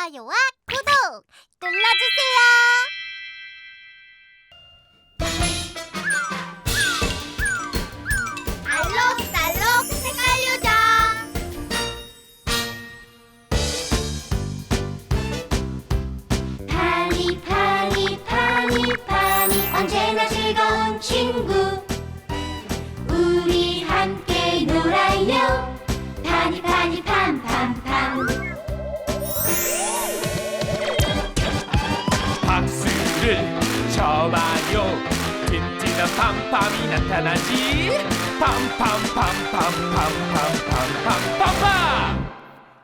좋아요와 구독 눌러주세요. 박수를 쳐봐요. 틴티나 팜팜이 나타나지. 팜팜팜팜팜팜팜팜팜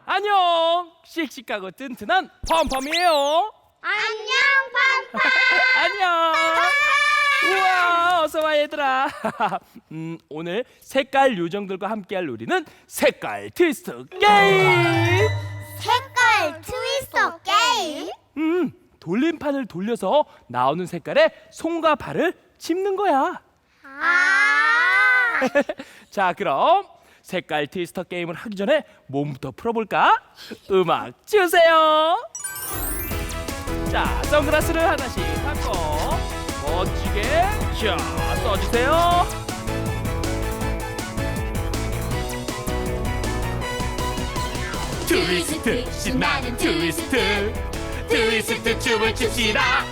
안녕. 씩씩하고 튼튼한 팜팜이에요. 안녕 팜팜. 안녕. 우와 어서 와 얘들아. 음, 오늘 색깔 요정들과 함께할 놀이는 색깔 트위스트 게임. 색깔 트위스터 게임. 음, 돌림판을 돌려서 나오는 색깔에 손과 발을 짚는 거야. 아. 자, 그럼 색깔 트위스터 게임을 하기 전에 몸부터 풀어볼까? 음악 주세요. 자, 선글라스를 하나씩 갖고 멋지게 자 써주세요. 트위스트 신나는 트위스트 트위스트 춤을 춥시다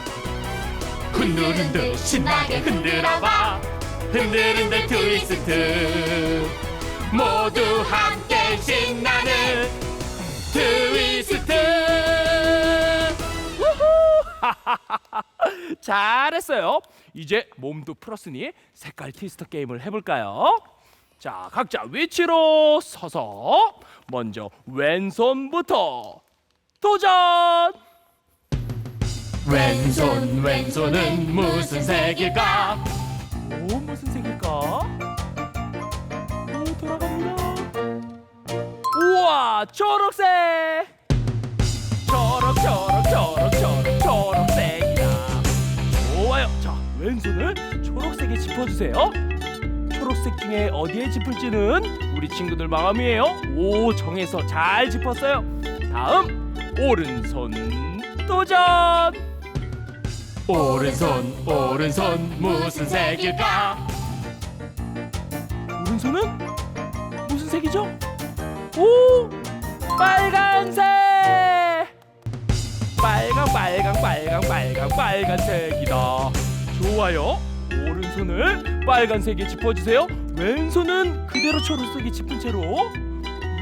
흔들 흔들 신나게 흔들어봐 흔들흔들 트위스트 모두 함께 신나는 트위스트! 잘했어요 이제 몸도 풀었으니 색깔 트위스트 게임을 해볼까요? 자 각자 위치로 서서 먼저 왼손부터 도전! 왼손 왼손은 무슨 색일까? 오 무슨 색일까? 오 돌아갑니다. 우와 초록색. 초록 초록 초록 초록 초록색이다. 좋아요. 자 왼손을 초록색에 짚어주세요. 초록색 중에 어디에 짚을지는 우리 친구들 마음이에요. 오 정해서 잘 짚었어요. 다음 오른손 도전. 오른손 오른손 무슨 색일까? 오른손은? 무슨 색이죠? 오! 빨간색! 빨강 빨강 빨강 빨강 빨간색이다. 좋아요. 오른손을 빨간색에 짚어주세요. 왼손은 그대로 초록색에 짚은 채로.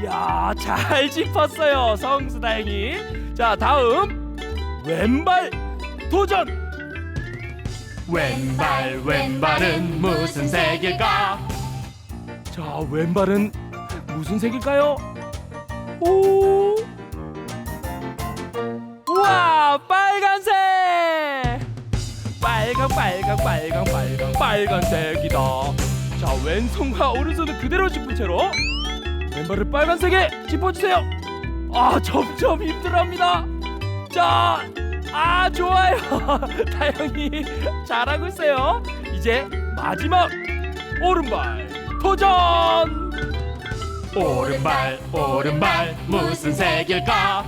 이야 잘 짚었어요. 성수다행이 자 다음. 왼발 도전 왼발 왼발은 무슨 색일까? 자 왼발은 무슨 색일까요? 오! 우와 빨간색! 빨강 빨강 빨강 빨강 빨간색이다. 자 왼손과 오른손을 그대로 짚은 채로 왼발을 빨간색에 짚어주세요. 아 점점 힘들어합니다. 자 아 좋아요. 다영이 잘하고 있어요. 이제 마지막 오른발 도전. 오른발 오른발 무슨 색일까?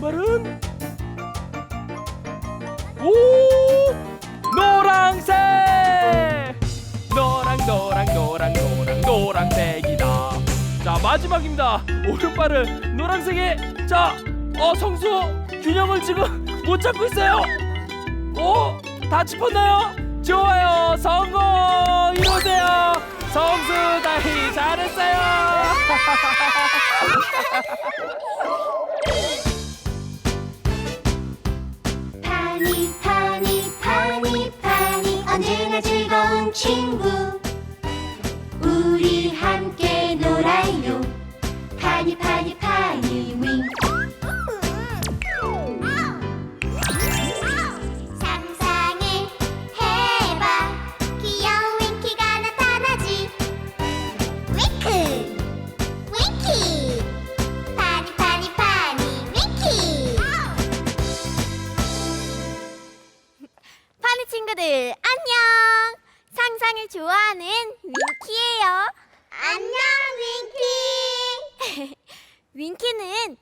오른발은 오 노랑색. 노랑 노랑 노랑 노랑 노랑색이다. 자 마지막입니다. 오른발을 노란색에 자 어 성수 균형을 지금 못 잡고 있어요. 오 다 짚었나요? 좋아요. 성공! 이러세요. 성수 다이 잘했어요. 파니 파니 파니 파니. 언제나 즐거운 친구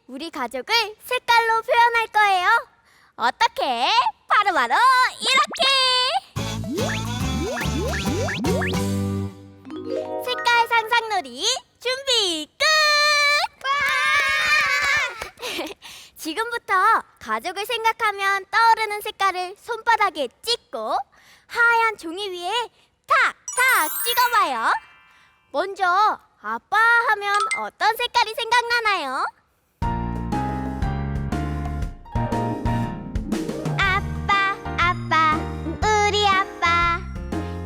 우리 가족을 색깔로 표현할 거예요. 어떻게? 바로 바로 이렇게. 색깔 상상놀이 준비 끝. 지금부터 가족을 생각하면 떠오르는 색깔을 손바닥에 찍고 하얀 종이 위에 탁 탁 찍어봐요. 먼저 아빠 하면 어떤 색깔이 생각나나요? 아빠 아빠 우리 아빠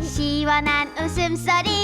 시원한 웃음소리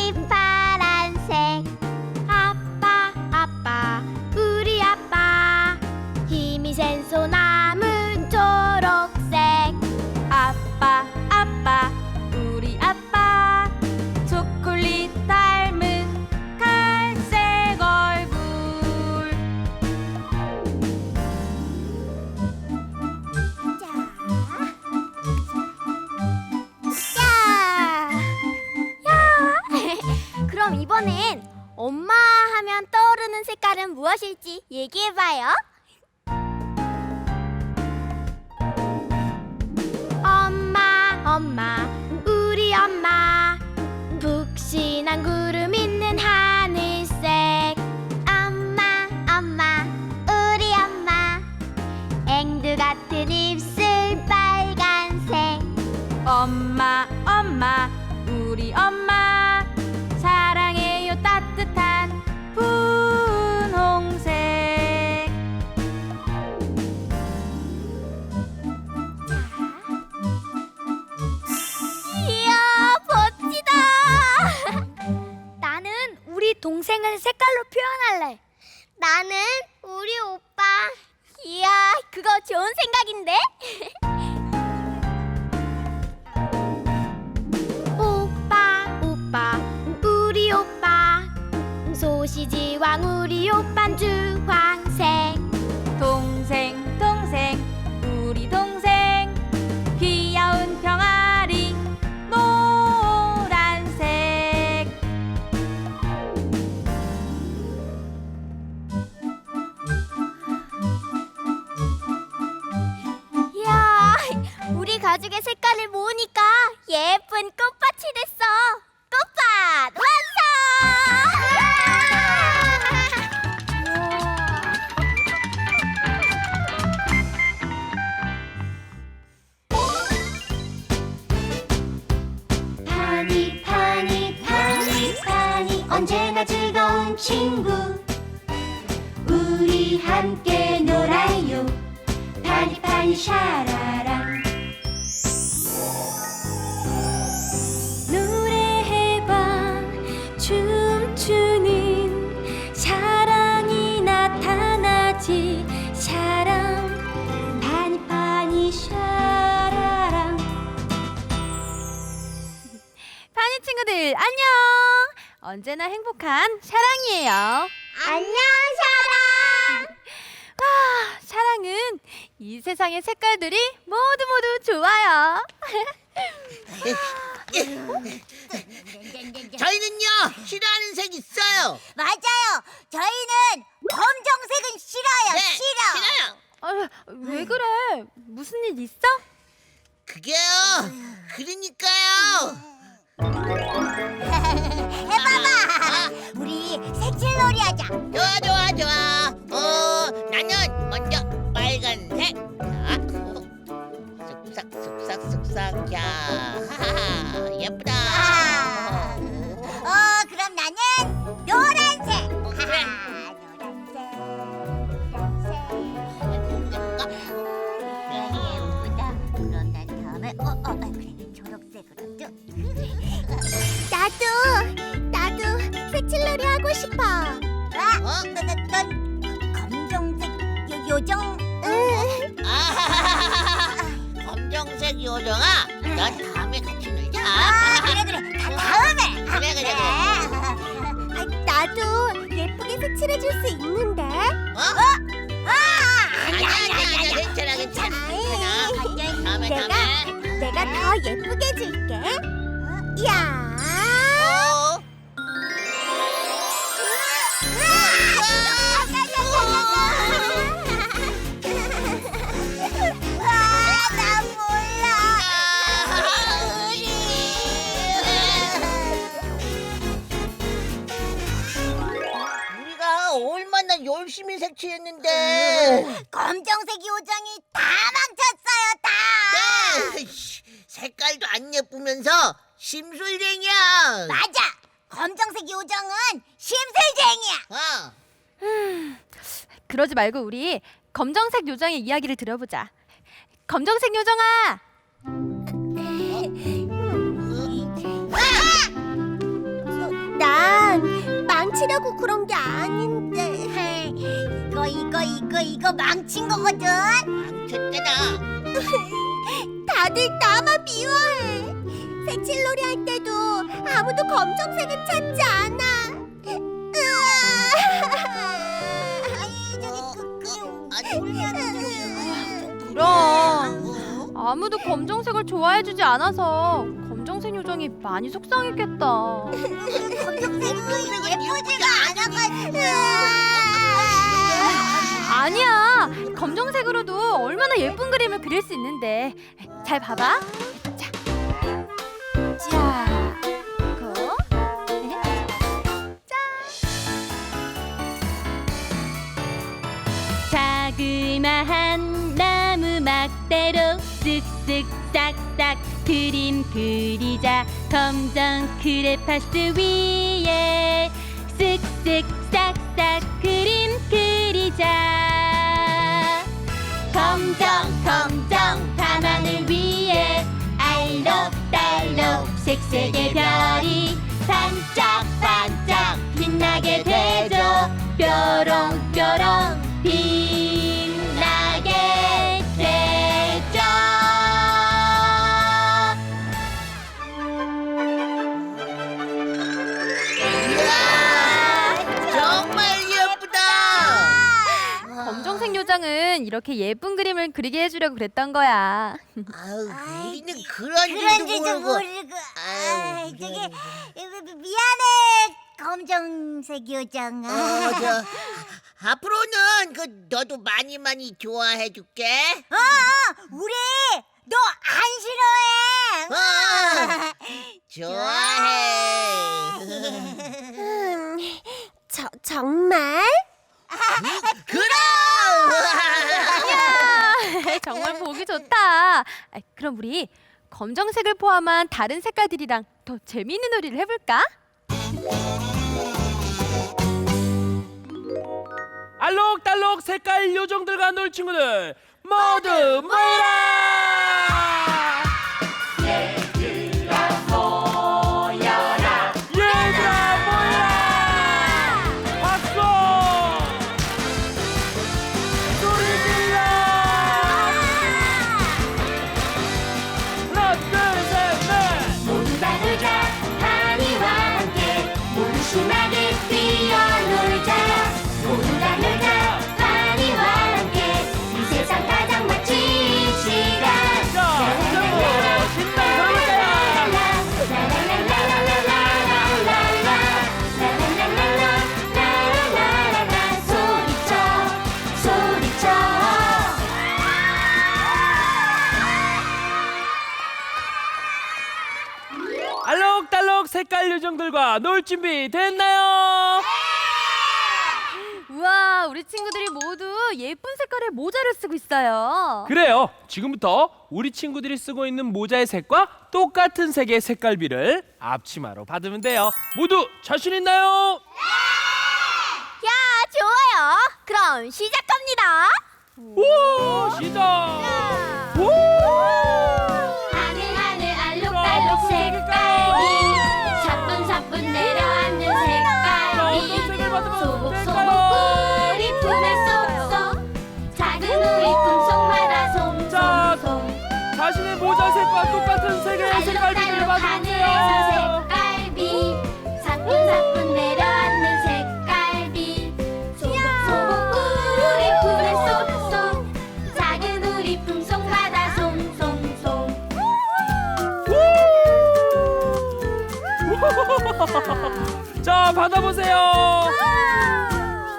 떠오르는 색깔은 무엇일지 얘기해봐요. 엄마, 엄마, 우리 엄마. 푹신한 구름 있는 하늘색. 엄마, 엄마, 우리 엄마. 앵두 같은 입술 빨간색. 엄마 엄마 우리 엄마 동생을 색깔로 표현할래. 나는 우리 오빠. 이야 그거 좋은 생각인데? 오빠 오빠 우리 오빠. 소시지왕 우리 오빤 안녕 언제나 행복한 사랑이에요 안녕, 샤라! 아, 사랑은 이 세상의 색깔들이 모두 모두 좋아요 저희는요 싫어하는 색 있어요. 맞아요. 저희는 검정색은 싫어요. 네, 싫어요. 아, 왜 그래 무슨 일 있어? 그게요. 그러니까요. 해봐봐. 우리 색칠놀이 하자. 좋아 좋아 좋아. 어 나는 먼저 빨간색. 자, 쓱싹 쓱싹 쓱싹 야. 하하하, 예쁘다. 요, 요정. 응. 아하하하하. 검정색 요정아, 넌 다음에 같이 놀자. 아, 그래 그래. 다 다음에. 아, 그래, 그래, 그래. 아, 나도 예쁘게 색칠해 줄 수 있는데. 어? 어? 아, 아니야 아니야 아니야 괜찮아 괜찮아 괜찮아. 다음에 내가 다음에. 내가 더 예쁘게 해줄게. 요정은 심술쟁이야. 어. 음. 그러지 말고 우리 검정색 요정의 이야기를 들어보자. 검정색 요정아, 난 망치라고 그런 게 아닌데. 이거 이거 이거 이거 망친 거거든. 망쳤잖아. 다들 나만 미워해. 색칠놀이 할 때도 아무도 검정색을 찾지 않아. 그럼 아무도 검정색을 좋아해주지 않아서 검정색 요정이 많이 속상했겠다. 검정색 예쁘지가 않아가지고. 아니야, 검정색으로도 얼마나 예쁜 그림을 그릴 수 있는데 잘 봐봐. 자, 고. 네. 짠. 자그마한 나무 막대로 쓱쓱 싹싹 그림 그리자 검정 크레파스 위에 쓱쓱 싹싹 그림 그리자 검정 검정 가만을 위해 I love 색색의 별이 반짝반짝 빛나게 되죠. 뾰롱뾰롱 빛. 이렇게 예쁜 그림을 그리게 해주려고 그랬던 거야. 아유, 우리는 그런 그런지도 줄도 모르고. 모르고. 아유, 아, 저기 미안해. 미안해, 검정색 요정아. 어, 저, 아, 앞으로는 그 너도 많이 많이 좋아해 줄게. 어, 어 우리 너 안 싫어해. 어, 좋아해. 음, 저, 정말? 정말 보기 좋다. 아, 그럼 우리 검정색을 포함한 다른 색깔들이랑 더 재미있는 놀이를 해볼까? 알록달록 색깔 요정들과 놀 친구들 모두 모여라! 준비 됐나요? 우와, 우리 친구들이 모두 예쁜 색깔의 모자를 쓰고 있어요. 그래요. 지금부터 우리 친구들이 쓰고 있는 모자의 색과 똑같은 색의 색깔비를 앞치마로 받으면 돼요. 모두 자신 있나요? 야, 좋아요. 그럼 시작합니다. 오, 시작. 받아보세요.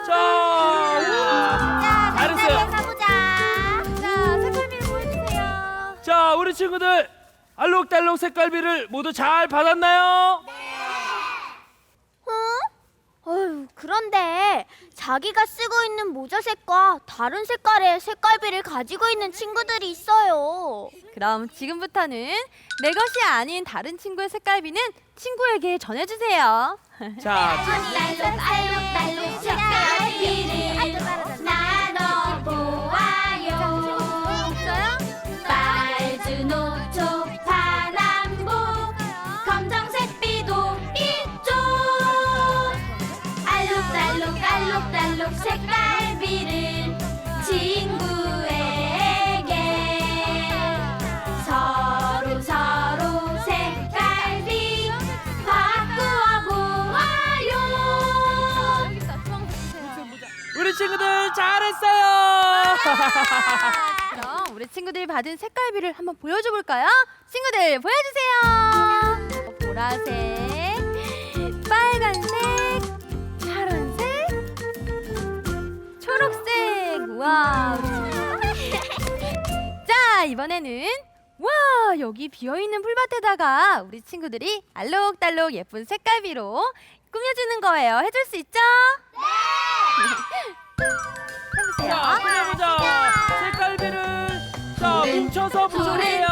자, 우와. 잘했어요. 가보자. 자, 색깔비를 보여주세요. 자, 우리 친구들 알록달록 색깔비를 모두 잘 받았나요? 어휴, 음, 그런데 자기가 쓰고 있는 모자 색과 다른 색깔의 색깔비를 가지고 있는 친구들이 있어요. 그럼 지금부터는 내 것이 아닌 다른 친구의 색깔비는 친구에게 전해주세요. 자, 알록달록 잘했어요. 그럼 우리 친구들이 받은 색깔비를 한번 보여줘 볼까요? 친구들 보여주세요. 보라색, 빨간색, 파란색, 초록색. 와. 자 이번에는 와 여기 비어 있는 풀밭에다가 우리 친구들이 알록달록 예쁜 색깔비로 꾸며주는 거예요. 해줄 수 있죠? 해 자 뭉쳐서 붙여주세요.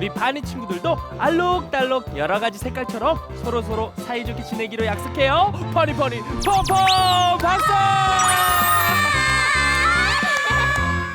우리 바니 친구들도 알록달록 여러 가지 색깔처럼 서로 서로 사이좋게 지내기로 약속해요. 퍼니 퍼니 펑펑 박수!